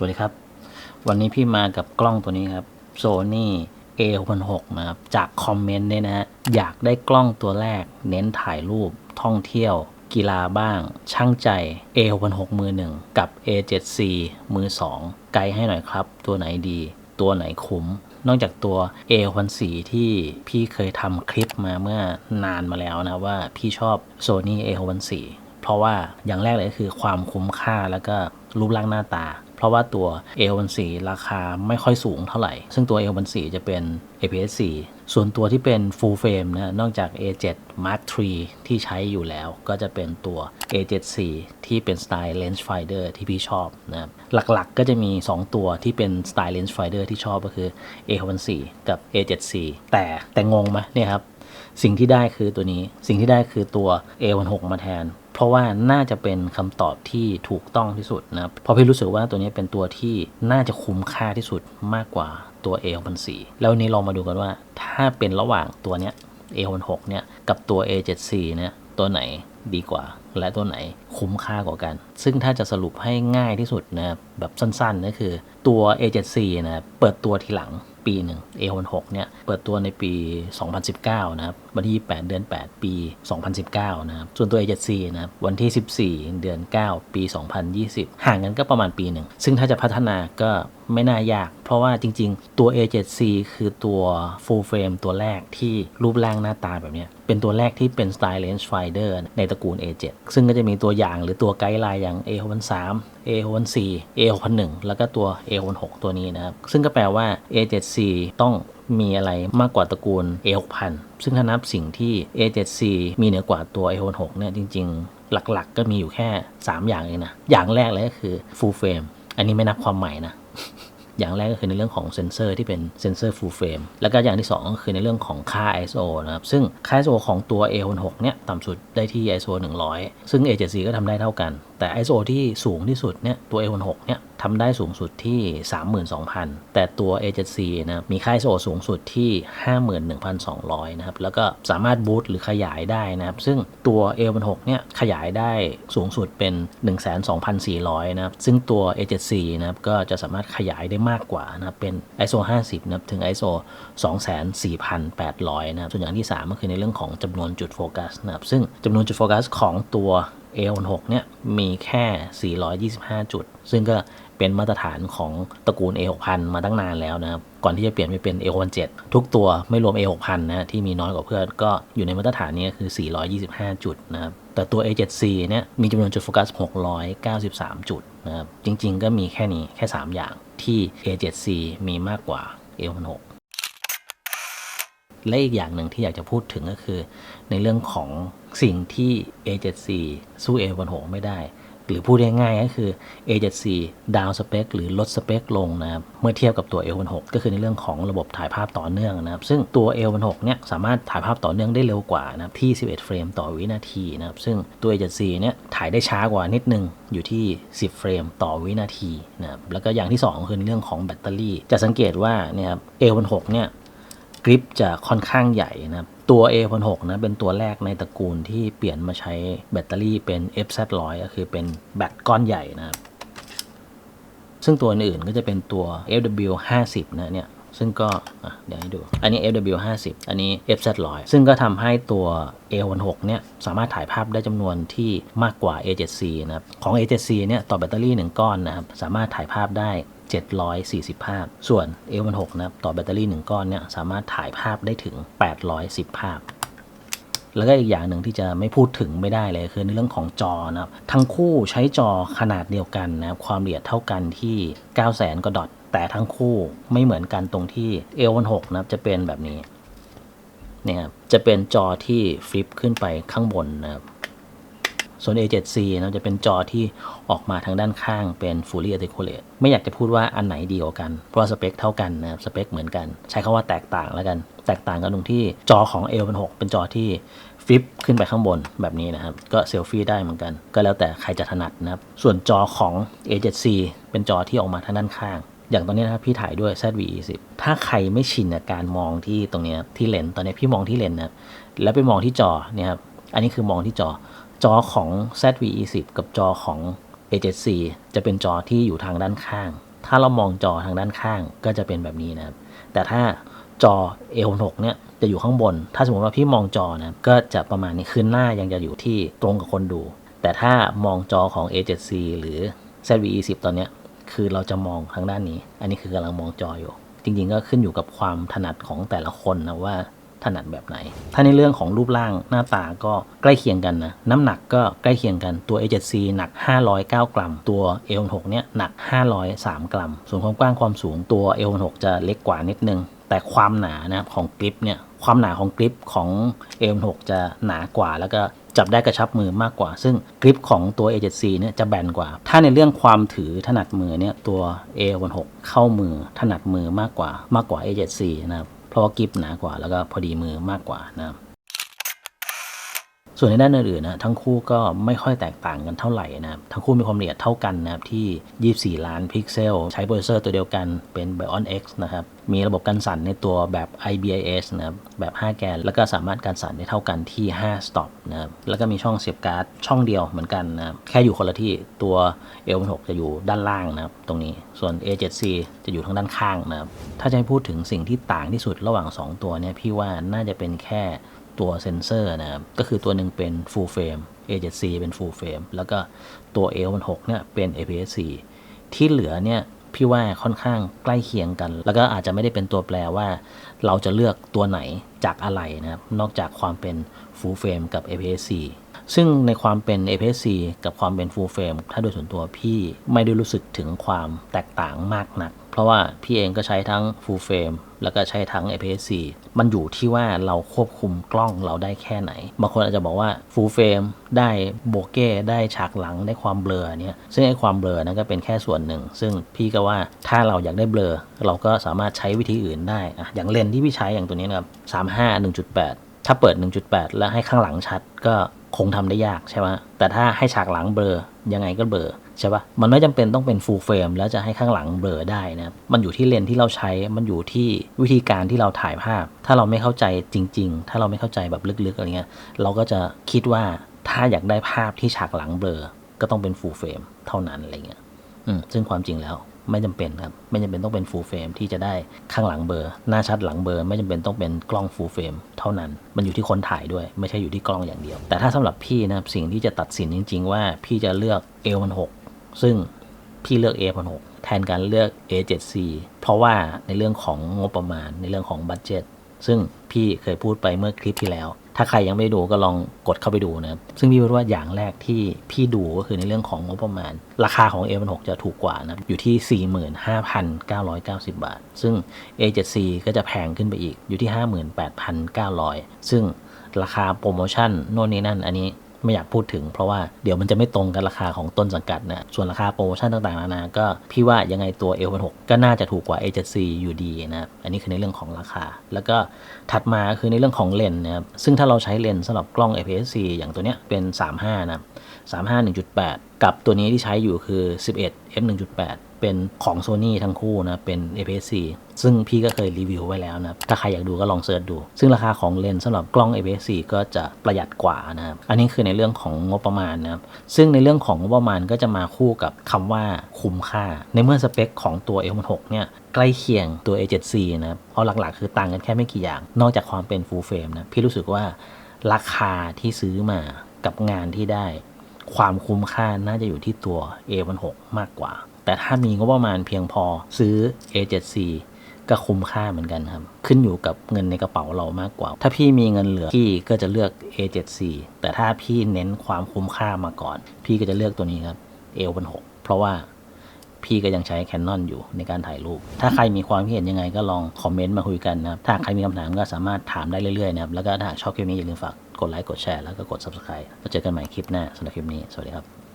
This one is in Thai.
สวัสดีครับ วันนี้พี่มากับกล้องตัวนี้ครับ Sony A66 นะครับ จากคอมเมนต์เนี่ยนะฮะอยากได้กล้องตัวแรก เน้นถ่ายรูปท่องเที่ยว กีฬาบ้าง ช่างใจ A66 มือหนึ่งกับ A7C มือสองไกด์ให้หน่อยครับ ตัวไหนดี ตัวไหนคุ้ม นอกจากตัว A64 ที่พี่เคยทำคลิปมาเมื่อนานมาแล้วนะว่าพี่ชอบ Sony A64 เพราะว่าอย่างแรกเลยก็คือความคุ้มค่าแล้วก็รูปร่างหน้าตา เพราะว่าตัว A14 ราคาไม่ค่อยสูงเท่าไหร่ ซึ่งตัว A14 จะเป็น APS-C ส่วนตัวที่เป็น full frame นะนอกจาก A7 Mark III ที่ใช้อยู่แล้ว ก็จะเป็นตัว A7C ที่เป็นสไตล์ lens finder ที่พี่ชอบนะครับหลักๆก็จะมี 2 ตัวที่เป็นสไตล์ lens finder ที่ชอบก็คือ A14 กับ A7C แต่แต่งงไหมเนี่ยครับ สิ่งที่ได้คือตัวนี้ สิ่งที่ได้คือตัว A16 มาแทน เพราะว่าน่าจะเป็นคำตอบที่ถูกต้องที่สุดนะครับเพราะพี่รู้สึกว่าตัวนี้เป็นตัวที่น่าจะคุ้มค่าที่สุดมากกว่าตัว A64 แล้ววันนี้เรามาดูกันว่า ถ้าเป็นระหว่างตัวเนี้ย A16 เนี่ยกับตัว A7C เนี่ยตัวไหนดีกว่า และตัวไหนคุ้มค่ากว่ากัน ซึ่งถ้าจะสรุปให้ง่ายที่สุดนะแบบสั้นๆก็คือตัว A7C นะเปิดตัวทีหลัง ปีหนึ่ง A 6เนี่ยเปิดตัวในปี 2019 นะครับ วันที่ 28 เดือน 8 ปี 2019 นะครับ ส่วนตัว A7C นะครับ วันที่ 14 เดือน 9 ปี 2020 ห่างกันก็ประมาณปีหนึ่ง ซึ่งถ้าจะพัฒนาก็ไม่น่ายาก เพราะว่าจริง ๆ ตัว A7C คือตัว full frame ตัวแรกที่รูปร่างหน้าตาแบบเนี้ย เป็นตัวแรกที่เป็น style range finder ในตระกูล A7 ซึ่งก็จะมีตัวอย่างหรือตัวไกด์ไลน์อย่าง A63 A64 A61 แล้วก็ตัว A16 ตัวนี้นะครับ ซึ่งก็แปลว่า A7C ต้องมีอะไรมากกว่าตระกูล A6000 ซึ่งถ้านับสิ่งที่ A7C มีเหนือกว่าตัว A16 เนี่ยจริง ๆ หลักๆก็มีอยู่แค่ 3 อย่างเองนะ อย่างแรกเลยก็คือ full frame อันนี้ไม่นับความใหม่นะ อย่างแรกก็คือในเรื่องของเซนเซอร์ที่เป็นเซนเซอร์ full frame แล้วก็อย่างที่ 2 ก็คือในเรื่องของค่า ISO นะครับ ซึ่งค่า ISO ของตัว A16 เนี่ยต่ำสุดได้ที่ ISO 100 ซึ่ง A7C ก็ทำได้เท่ากัน แต่ ISO ที่สูงที่สุดเนี่ยตัว A16 เนี่ยทำได้สูงสุดที่ 32,000 แต่ตัว A7C นะมีค่า ISO สูงสุดที่ 51,200 นะครับ แล้วก็สามารถบูตหรือขยายได้นะครับ ซึ่งตัว A16 เนี่ยขยายได้สูงสุดเป็น 12,400 นะครับ ซึ่งตัว A7C นะครับก็จะสามารถขยายได้มากกว่านะครับเป็น ISO 50นะครับถึง ISO 24,800นะครับส่วนอย่างที่ 3 ก็คือในเรื่องของจำนวนจุดโฟกัสนะครับซึ่งจำนวนจุดโฟกัสของตัว A16 เนี่ยมีแค่ 425 จุด ซึ่งก็เป็นมาตรฐานของตระกูล A6000 มาตั้งนานแล้วนะครับ ก่อนที่จะเปลี่ยนไปเป็น A67 ทุกตัวไม่รวม A6000 นะที่มีน้อยกว่าเพื่อนก็อยู่ในมาตรฐานนี้คือ 425 จุดนะครับ แต่ตัว A7C เนี่ยมีจำนวนจุดโฟกัส 693 จุด นะครับจริงๆ ก็มีแค่นี้แค่ 3 อย่างที่ A7C มีมากกว่า A16 และอีกอย่างหนึ่งที่อยากจะพูดถึงก็คือ ในเรื่องของสิ่งที่ A7C สู้ A16 ไม่ได้ หรือพูดง่ายๆก็คือ A7C ดาวสเปคหรือลดสเปคลงนะครับ เมื่อเทียบกับตัว A16 ก็คือในเรื่องของระบบถ่ายภาพต่อเนื่องนะครับ ซึ่งตัว A16 เนี่ยสามารถถ่ายภาพต่อเนื่องได้เร็วกว่านะครับที่ 11 เฟรมต่อวินาทีนะครับ ซึ่งตัว A7C เนี่ยถ่ายได้ช้ากว่านิดนึงอยู่ที่ 10 เฟรมต่อวินาทีนะครับ แล้วก็อย่างที่ 2 คือเรื่องของแบตเตอรี่ จะสังเกตว่าเนี่ยครับ A16 เนี่ยกริปจะค่อนข้างใหญ่นะครับ ตัว A16 นะเป็นตัวแรกในตระกูลที่เปลี่ยนมาใช้แบตเตอรี่เป็น FZ100 ก็คือเป็นแบตก้อนใหญ่นะครับ ซึ่งตัวอื่นๆก็จะเป็นตัว FW50 นะเนี่ยซึ่งก็เดี๋ยวให้ดู อันนี้ FW50 อันนี้ FZ100 ซึ่งก็ทำให้ตัว A16 เนี่ยสามารถถ่ายภาพได้จำนวนที่มากกว่า A7C นะครับ ของ A7C เนี่ยต่อแบตเตอรี่ 1 ก้อนนะครับ สามารถถ่ายภาพได้ 740 ภาพ ส่วน A16 นะครับต่อแบตเตอรี่ 1 ก้อนเนี่ยสามารถถ่ายภาพได้ถึง 810 ภาพ แล้วก็อีกอย่างหนึ่งที่จะไม่พูดถึงไม่ได้เลยคือในเรื่องของจอนะครับทั้งคู่ใช้จอขนาดเดียวกันนะครับความละเอียดเท่ากันที่ 900,000กว่าดอทแต่ทั้งคู่ไม่เหมือนกันตรงที่ A16 นะครับจะเป็นแบบนี้เนี่ยครับจะเป็นจอที่ฟลิปขึ้นไปข้างบนนะครับ ส่วน A7C นะจะเป็นจอที่ออกมาทางด้านข้างเป็น Fully Articulate ไม่อยากจะพูดว่าอันไหนดีกว่ากัน เพราะสเปคเท่ากันนะครับสเปคเหมือนกัน ใช้คาว่าแตกต่างแล้วกัน แตกต่างกันตรงที่จอของ A6 เป็นจอที่ฟลิปขึ้นไปข้างบนแบบนี้นะครับ ก็เซลฟี่ได้เหมือนกัน ก็แล้วแต่ใครจะถนัดนะครับ ส่วนจอของ A7C เป็นจอที่ออกมาทางด้านข้างอย่างตอนนี้นะครับพี่ถ่ายด้วย ZV-E10 ถ้าใครไม่ชินกับการมองที่ตรงนี้ที่เลนส์ตอนนี้พี่มองที่เลนส์นะครับแล้วไปมองที่จอเนี่ยครับ อันนี้คือมองที่จอ จอของ ZV-E10 กับจอของ A7C จะเป็นจอที่อยู่ทางด้านข้าง ถ้าเรามองจอทางด้านข้างก็จะเป็นแบบนี้นะครับ แต่ถ้าจอ A66 เนี่ยจะอยู่ข้างบน ถ้าสมมติว่าพี่มองจอนะก็จะประมาณนี้คือหน้ายังจะอยู่ที่ตรงกับคนดู แต่ถ้ามองจอของ A7C หรือ ZVE10 ตอนเนี้ยคือเราจะมองทางด้านนี้ อันนี้คือกำลังมองจออยู่ จริงๆก็ขึ้นอยู่กับความถนัดของแต่ละคนนะว่า ถนัดแบบไหน ถ้าในเรื่องของรูปร่างหน้าตาก็ใกล้เคียงกันนะ น้ำหนักก็ใกล้เคียงกัน ตัว A7C หนัก 509 กรัม ตัว A16 เนี่ยหนัก 503 กรัม ส่วนความกว้างความสูงตัว A16 จะเล็กกว่านิดนึง แต่ความหนานะของกริปเนี่ย ความหนาของกริปของ A16 จะหนากว่าแล้วก็จับได้กระชับมือมากกว่า ซึ่งกริปของตัว A7C เนี่ยจะแบนกว่า ถ้าในเรื่องความถือถนัดมือเนี่ยตัว A16 เข้ามือถนัดมือมากกว่ามากกว่า A7C นะครับ เพราะว่ากริฟหนากว่า แล้วก็พอดีมือมากกว่านะครับ ส่วนในด้านอื่นๆนะทั้งคู่ก็ไม่ค่อยแตกต่างกันเท่าไหร่นะครับทั้งคู่มีความละเอียดเท่ากันนะครับที่ 24 ล้านพิกเซล ใช้โปรเซสเซอร์ตัวเดียวกันเป็น Bion X นะครับมีระบบการสั่นในตัวแบบ IBIS นะครับแบบ 5 แกน แล้วก็สามารถการสั่นได้เท่ากันที่ 5 stop นะครับแล้วก็มีช่องเสียบการ์ดช่องเดียวเหมือนกันนะครับแค่อยู่คนละที่ตัว L6 จะอยู่ด้านล่างนะครับตรงนี้ส่วน A7C จะอยู่ทางด้านข้างนะครับถ้าจะให้พูดถึงสิ่งที่ต่างที่สุดระหว่าง 2 ตัวเนี่ยพี่ว่าน่าจะเป็นแค่ ตัวเซนเซอร์นะครับ ก็คือตัวหนึ่งเป็น full frame A7C เป็น full frame แล้วก็ตัว A16 เนี่ยเป็น APS-C ที่เหลือเนี่ยพี่ว่าค่อนข้างใกล้เคียงกัน แล้วก็อาจจะไม่ได้เป็นตัวแปรว่า เราจะเลือกตัวไหนจากอะไรนะครับ นอกจากความเป็น full frame กับ APS-C ซึ่งในความเป็น APS-C กับความเป็น full frame ถ้าโดยส่วนตัวพี่ไม่ได้รู้สึกถึงความแตกต่างมากนัก เพราะว่าพี่เองก็ใช้ทั้ง full frame แล้วก็ใช้ทั้ง IPS-C มันอยู่ที่ว่าเราควบคุมกล้องเราได้แค่ไหน บางคนอาจจะบอกว่า full frame ได้โบเก้ได้ฉากหลังได้ความเบลอเนี่ย ซึ่งไอ้ความเบลอนั้นก็เป็นแค่ส่วนหนึ่ง ซึ่งพี่ก็ว่าถ้าเราอยากได้เบลอ เราก็สามารถใช้วิธีอื่นได้อะอย่างเลนส์ที่พี่ใช้อย่างตัวนี้นะครับ35 1.8 ถ้าเปิด 1.8 แล้วให้ข้างหลังชัดก็คงทำได้ยากใช่ไหมแต่ถ้าให้ฉากหลังเบลอยังไงก็เบลอใช่ปะมันไม่จำเป็นต้องเป็น full frame แล้วจะให้ข้างหลังเบลอได้นะ มันอยู่ที่เลนส์ที่เราใช้ มันอยู่ที่วิธีการที่เราถ่ายภาพ ถ้าเราไม่เข้าใจจริง ๆ ถ้าเราไม่เข้าใจแบบลึกๆอะไรเงี้ย เราก็จะคิดว่าถ้าอยากได้ภาพที่ฉากหลังเบลอ ก็ต้องเป็น full frame เท่านั้นอะไรเงี้ย อืม ซึ่งความจริงแล้ว ไม่จำเป็นครับ ไม่จำเป็นต้องเป็น full frame ที่จะได้ข้างหลังเบอร์ หน้าชัดหลังเบอร์ ไม่จำเป็นต้องเป็นกล้อง full frame เท่านั้น มันอยู่ที่คนถ่ายด้วย ไม่ใช่อยู่ที่กล้องอย่างเดียว แต่ถ้าสำหรับพี่นะครับสิ่งที่จะตัดสินจริง ๆ ว่าพี่จะเลือก A16 ซึ่งพี่เลือก A16 แทนการเลือก A7C เพราะว่าในเรื่องของงบประมาณในเรื่องของบัตเจ็ตซึ่งพี่เคยพูดไปเมื่อคลิปที่แล้ว ถ้าใครยังไม่ได้ดูก็ลองกดเข้าไปดูนะครับ ซึ่งพี่ว่าอย่างแรกที่พี่ดูก็คือในเรื่องของงบประมาณ ราคาของ A16 จะถูกกว่านะอยู่ที่ 45,990 บาท ซึ่ง A7C ก็จะแพงขึ้นไปอีกอยู่ที่ 58,900 ซึ่งราคาโปรโมชั่นโน่นนี่นั่นอันนี้ ไม่อยากพูดถึง เพราะว่าเดี๋ยวมันจะไม่ตรงกับราคาของต้นสังกัดนะส่วนราคาโปรโมชั่นต่างๆนานาก็พี่ว่ายังไงตัว L16 ก็น่าจะถูกกว่า A7C อยู่ดีนะครับอันนี้คือในเรื่องของราคา แล้วก็ถัดมาคือในเรื่องของเลนส์นะครับซึ่งถ้าเราใช้เลนส์สำหรับกล้อง APS-C อย่างตัวเนี้ยเป็น 35 นะ35 1.8 กับตัวนี้ที่ใช้อยู่คือ 11 f 1.8 เป็นของ Sony ทั้งคู่นะเป็น APS-C ซึ่งพี่ก็เคยรีวิวไว้แล้วนะถ้าใครอยากดูก็ลองเสิร์ชดู ซึ่งราคาของเลนส์สำหรับกล้อง APS-C ก็จะประหยัดกว่านะครับอันนี้คือในเรื่องของงบประมาณนะครับซึ่งในเรื่องของงบประมาณก็จะมาคู่กับคำว่าคุ้มค่า ในเมื่อสเปคของตัว L6 เนี่ยใกล้เคียงตัว A7C นะครับเอาหลักๆ คือต่างกันแค่ไม่กี่อย่าง นอกจากความเป็น full frame นะพี่รู้สึกว่าราคาที่ซื้อมากับงานที่ได้ ความคุ้มค่าน่าจะอยู่ที่ตัว A16 มากกว่า แต่ถ้ามีงบประมาณเพียงพอซื้อ A7C ก็คุ้มค่าเหมือนกันครับ ขึ้นอยู่กับเงินในกระเป๋าเรามากกว่า ถ้าพี่มีเงินเหลือพี่ก็จะเลือก A7C แต่ถ้าพี่เน้นความคุ้มค่ามาก่อน พี่ก็จะเลือกตัวนี้ครับ A16 เพราะว่าพี่ก็ยังใช้ Canon อยู่ในการถ่ายรูป ถ้าใครมีความคิดเห็นยังไงก็ลองคอมเมนต์มาคุยกันนะครับ ถ้าใครมีคำถามก็สามารถถามได้เรื่อยๆนะครับ แล้วก็ถ้าชอบคลิปนี้อย่าลืมฝากกดไลค์ กดแชร์ แล้วก็กด subscribe แล้วเจอกันใหม่คลิปหน้าสำหรับคลิปนี้ สวัสดีครับ